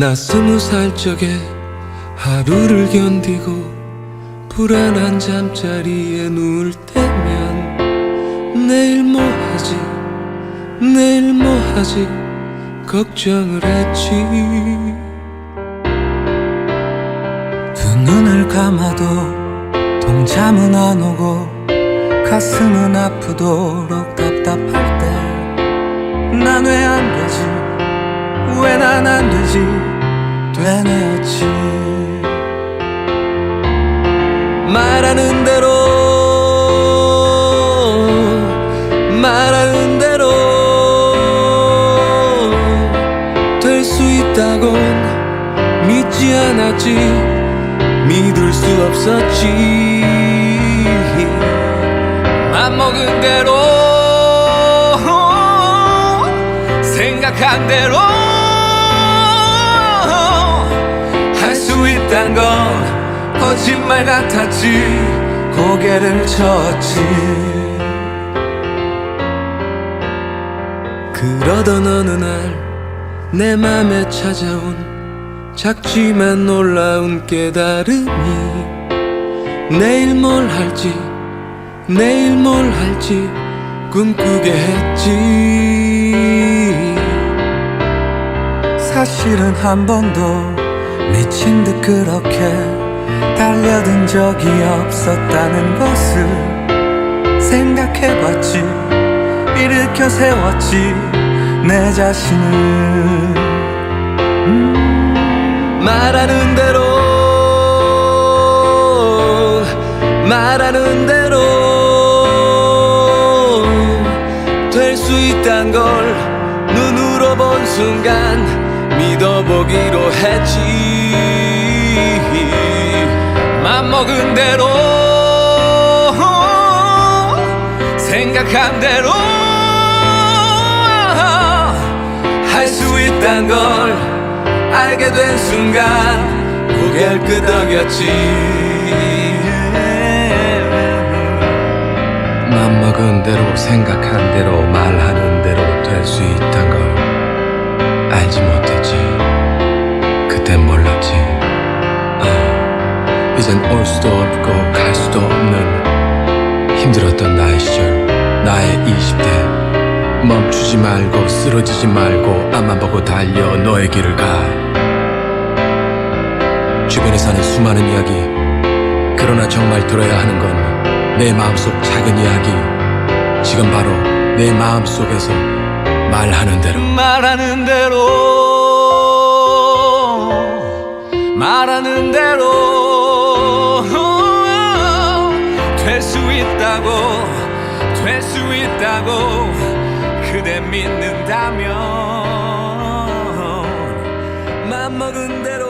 나 스무 살 적에 하루를 견디고 불안한 잠자리에 누울 때면 내일 뭐 하지? 내일 뭐 하지? 걱정을 했지. 두 눈을 감아도 동참은 안 오고 가슴은 아프도록 답답할 때 난 왜 안 되지? 왜 난 안 되지 되뇌었지. 말하는 대로 말하는 대로 될 수 있다곤 믿지 않았지. 믿을 수 없었지. 맘먹은 대로 생각한 대로 수 있단 건 거짓말 같았지. 고개를 쳤지. 그러던 어느 날 내 맘에 찾아온 작지만 놀라운 깨달음이 내일 뭘 할지 내일 뭘 할지 꿈꾸게 했지. 사실은 한 번도 미친 듯 그렇게 달려든 적이 없었다는 것을 생각해봤지. 일으켜 세웠지 내 자신을. 말하는 대로 말하는 대로 될 수 있단 걸 눈으로 본 순간 믿어보기로 했지. 맘먹은 대로 생각한 대로 할 수 있단 걸 알게 된 순간 고개를 끄덕였지. 맘먹은 대로 생각한 대로 말하는 대로 될 수 있단 걸 알지 못했지 그땐 몰랐지. 아, 이젠 올 수도 없고 갈 수도 없는 힘들었던 나의 시절 나의 20대. 멈추지 말고 쓰러지지 말고 앞만 보고 달려 너의 길을 가. 주변에 사는 수많은 이야기. 그러나 정말 들어야 하는 건 내 마음속 작은 이야기. 지금 바로 내 마음속에서 말하는 대로. 말하는 대로 말하는 대로. 될 수 있다고 될 수 있다고 그대 믿는다면 맘먹은 대로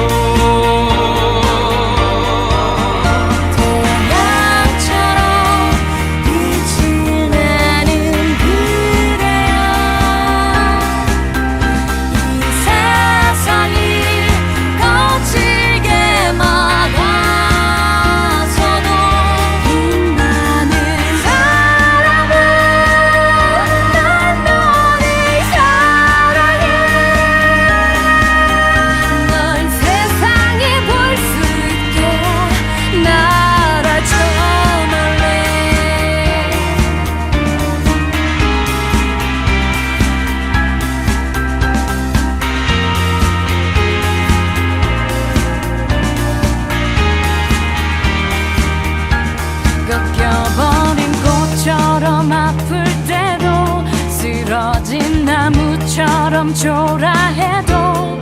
여버린 꽃처럼 아플 때도 쓰러진 나무처럼 초라해도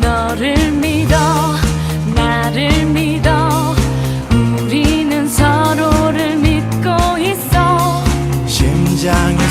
너를 믿어 나를 믿어. 우리는 서로를 믿고 있어. 심장을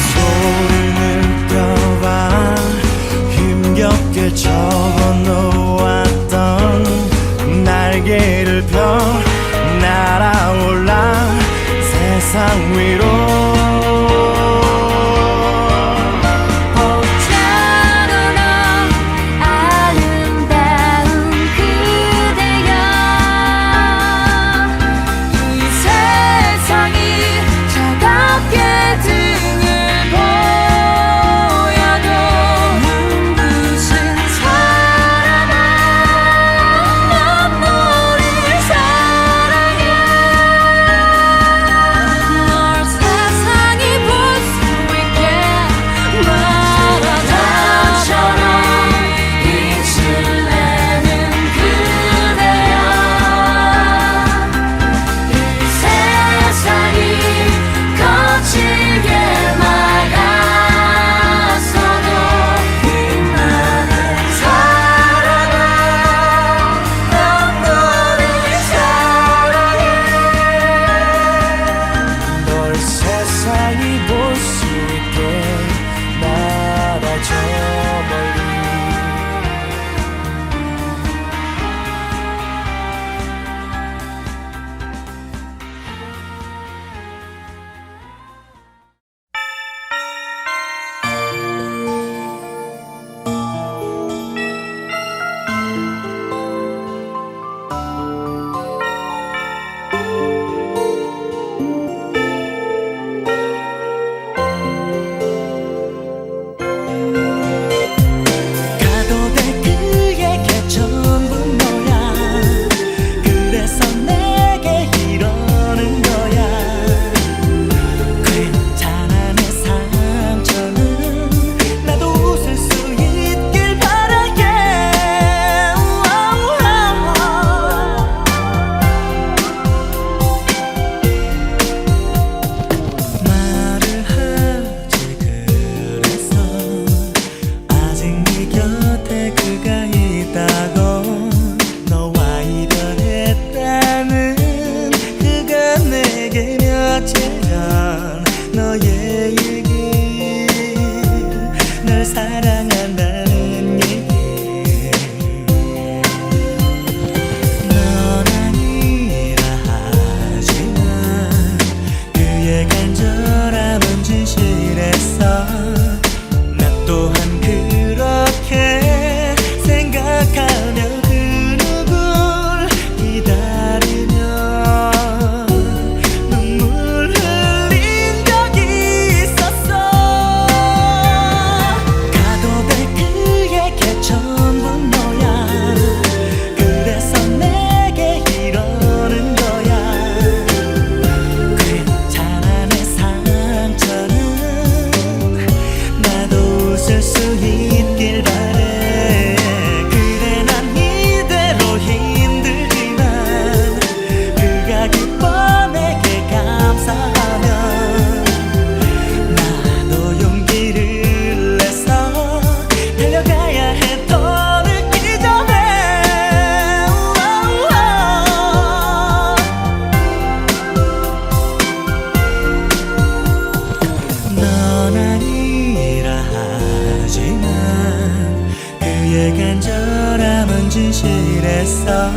그의 간절함은 진실했어.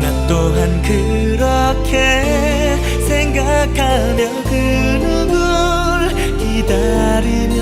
난 또한 그렇게 생각하며 그 누굴 기다리며